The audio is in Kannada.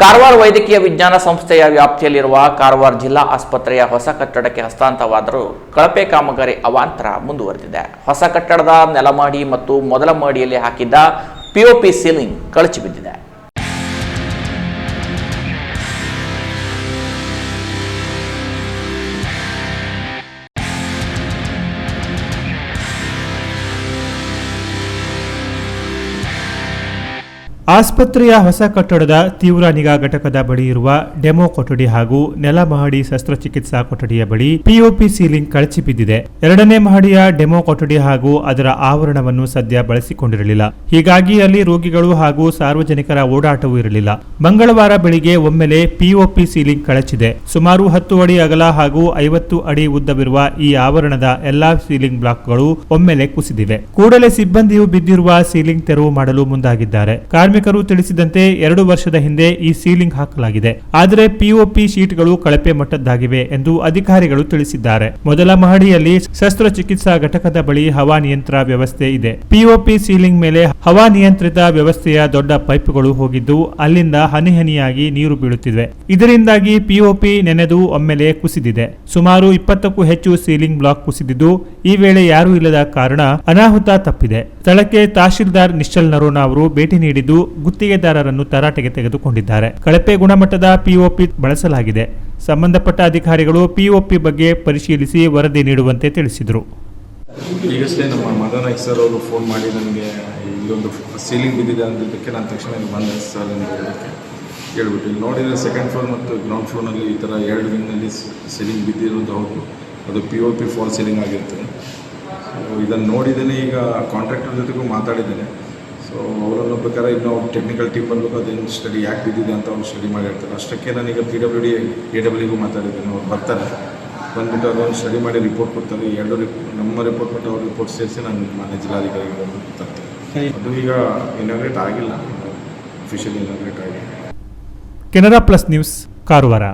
ಕಾರವಾರ ವೈದ್ಯಕೀಯ ವಿಜ್ಞಾನ ಸಂಸ್ಥೆಯ ವ್ಯಾಪ್ತಿಯಲ್ಲಿರುವ ಕಾರವಾರ ಜಿಲ್ಲಾ ಆಸ್ಪತ್ರೆಯ ಹೊಸ ಕಟ್ಟಡಕ್ಕೆ ಹಸ್ತಾಂತರವಾದರೂ ಕಳಪೆ ಕಾಮಗಾರಿ ಅವಾಂತರ ಮುಂದುವರೆದಿದೆ. ಹೊಸ ಕಟ್ಟಡದ ನೆಲಮಾಡಿ ಮತ್ತು ಮೊದಲ ಮಹಡಿಯಲ್ಲಿ ಹಾಕಿದ್ದ ಪಿಒಪಿ ಸೀಲಿಂಗ್ ಕಳಚಿ ಬಿದ್ದಿದೆ ಆಸ್ಪತ್ರೆಯ ಹೊಸ ಕಟ್ಟಡದ ತೀವ್ರ ನಿಗಾ ಘಟಕದ ಬಳಿ ಇರುವ ಡೆಮೋ ಕೊಠಡಿ ಹಾಗೂ ನೆಲ ಮಹಡಿ ಶಸ್ತ್ರಚಿಕಿತ್ಸಾ ಕೊಠಡಿಯ ಬಳಿ ಪಿಒಪಿ ಸೀಲಿಂಗ್ ಕಳಚಿ ಬಿದ್ದಿದೆ. ಎರಡನೇ ಮಹಡಿಯ ಡೆಮೋ ಕೊಠಡಿ ಹಾಗೂ ಅದರ ಆವರಣವನ್ನು ಸದ್ಯ ಬಳಸಿಕೊಂಡಿರಲಿಲ್ಲ. ಹೀಗಾಗಿ ಅಲ್ಲಿ ರೋಗಿಗಳು ಹಾಗೂ ಸಾರ್ವಜನಿಕರ ಓಡಾಟವೂ ಇರಲಿಲ್ಲ. ಮಂಗಳವಾರ ಬೆಳಿಗ್ಗೆ ಒಮ್ಮೆಲೆ ಪಿಒಪಿ ಸೀಲಿಂಗ್ ಕಳಚಿದೆ. ಸುಮಾರು ಹತ್ತು ಅಡಿ ಅಗಲ ಹಾಗೂ ಐವತ್ತು ಅಡಿ ಉದ್ದವಿರುವ ಈ ಆವರಣದ ಎಲ್ಲಾ ಸೀಲಿಂಗ್ ಬ್ಲಾಕ್ಗಳು ಒಮ್ಮೆಲೆ ಕುಸಿದಿವೆ. ಕೂಡಲೇ ಸಿಬ್ಬಂದಿಯು ಬಿದ್ದಿರುವ ಸೀಲಿಂಗ್ ತೆರವು ಮಾಡಲು ಮುಂದಾಗಿದ್ದಾರೆ. ಕಾರ್ಮಿಕರು ತಿಳಿಸಿದಂತೆ ಎರಡು ವರ್ಷದ ಹಿಂದೆ ಈ ಸೀಲಿಂಗ್ ಹಾಕಲಾಗಿದೆ. ಆದರೆ ಪಿಒಪಿ ಶೀಟ್ಗಳು ಕಳಪೆ ಮಟ್ಟದ್ದಾಗಿವೆ ಎಂದು ಅಧಿಕಾರಿಗಳು ತಿಳಿಸಿದ್ದಾರೆ. ಮೊದಲ ಮಹಡಿಯಲ್ಲಿ ಶಸ್ತ್ರಚಿಕಿತ್ಸಾ ಘಟಕದ ಬಳಿ ಹವಾ ನಿಯಂತ್ರ ವ್ಯವಸ್ಥೆ ಇದೆ. ಪಿಒಪಿ ಸೀಲಿಂಗ್ ಮೇಲೆ ಹವಾನಿಯಂತ್ರಿತ ವ್ಯವಸ್ಥೆಯ ದೊಡ್ಡ ಪೈಪ್ಗಳು ಹೋಗಿದ್ದು, ಅಲ್ಲಿಂದ ಹನಿ ಹನಿಯಾಗಿ ನೀರು ಬೀಳುತ್ತಿದೆ ಇದರಿಂದಾಗಿ ಪಿಒಪಿ ನೆನೆದು ಒಮ್ಮೆಲೆ ಕುಸಿದಿದೆ. ಸುಮಾರು ಇಪ್ಪತ್ತಕ್ಕೂ ಹೆಚ್ಚು ಸೀಲಿಂಗ್ ಬ್ಲಾಕ್ ಕುಸಿದಿದ್ದು, ಈ ವೇಳೆ ಯಾರೂ ಇಲ್ಲದ ಕಾರಣ ಅನಾಹುತ ತಪ್ಪಿದೆ. ಸ್ಥಳಕ್ಕೆ ತಹಶೀಲ್ದಾರ್ ನಿಶ್ಚಲ್ ನರೋನಾ ಅವರು ಭೇಟಿ ನೀಡಿದ್ದು ಗುತ್ತಿಗೆದಾರರನ್ನು ತರಾಟೆಗೆ ತೆಗೆದುಕೊಂಡಿದ್ದಾರೆ. ಕಳಪೆ ಗುಣಮಟ್ಟದ ಪಿಒಪಿ ಬಳಸಲಾಗಿದೆ. ಸಂಬಂಧಪಟ್ಟ ಅಧಿಕಾರಿಗಳು ಪಿಒಪಿ ಬಗ್ಗೆ ಪರಿಶೀಲಿಸಿ ವರದಿ ನೀಡುವಂತೆ ತಿಳಿಸಿದರು. ಈಗಷ್ಟೇ ನಮ್ಮ ಮದನ ಸರ್ ಅವರು ಫೋನ್ ಮಾಡಿ ನನಗೆ ಇಲ್ಲೊಂದು ಸೀಲಿಂಗ್ ಬಿದ್ದಿದೆ ಅಂದಿದ್ದಕ್ಕೆ ನಾನು ತಕ್ಷಣ ಬಂದೆ ಸರ್ ಅಂತ ಹೇಳೋಕ್ಕೆ ಹೇಳ್ಬಿಟ್ಟು. ಇಲ್ಲಿ ನೋಡಿದರೆ ಸೆಕೆಂಡ್ ಫ್ಲೋರ್ ಮತ್ತು ಗ್ರೌಂಡ್ ಫ್ಲೋರ್ನಲ್ಲಿ ಈ ಥರ ಎರಡು ವಿಂಗ್ನಲ್ಲಿ ಸೀಲಿಂಗ್ ಬಿದ್ದಿರೋದು ಹೌದು. ಅದು P O P fall ceiling ಆಗಿರ್ತದೆ. ಇದನ್ನು ನೋಡಿದ್ದೇನೆ ಈಗ ಕಾಂಟ್ರಾಕ್ಟರ್ ಜೊತೆಗೂ ಮಾತಾಡಿದ್ದೇನೆ. ಸೊ ಪ್ರಕಾರ ಇನ್ನು ಟೆಕ್ನಿಕಲ್ ಟೀಮ್ ಬಂದ್ಬಿಟ್ಟು ಅದೇನು ಸ್ಟಡಿ ಯಾಕೆ ಬಿದ್ದಿದೆ ಅಂತ ಅವ್ರು ಸ್ಟಡಿ ಮಾಡಿರ್ತಾರೆ. ಅಷ್ಟಕ್ಕೆ ನಾನೀಗ ಪಿ ಡಬ್ಲ್ಯೂ ಡಿ ಎ ಡಬ್ಲ್ಯೂಗೂ ಮಾತಾಡಿದ್ದೇನೆ. ಅವ್ರು ಬರ್ತಾರೆ. ಬಂದ್ಬಿಟ್ಟು ಅದೊಂದು ಸ್ಟಡಿ ಮಾಡಿ ರಿಪೋರ್ಟ್ ಕೊಡ್ತಾರೆ. ಎರಡು ರಿಪ್ ನಮ್ಮ ರಿಪೋರ್ಟ್ ಕೊಟ್ಟು ಅವ್ರ ರಿಪೋರ್ಟ್ ಸೇರಿಸಿ ನಾನು ಮಾನ್ಯ ಜಿಲ್ಲಾಧಿಕಾರಿಗಳು ತರ್ತೇನೆ. ಅದು ಈಗ ಇನಾಗ್ರೇಟ್ ಆಗಿಲ್ಲ. ಅಫಿಷಿಯಲ್ ಇನಾಗ್ರೇಟ್ ಆಗಿ ಕೆನರಾ ಪ್ಲಸ್ ನ್ಯೂಸ್ ಕಾರವಾರ.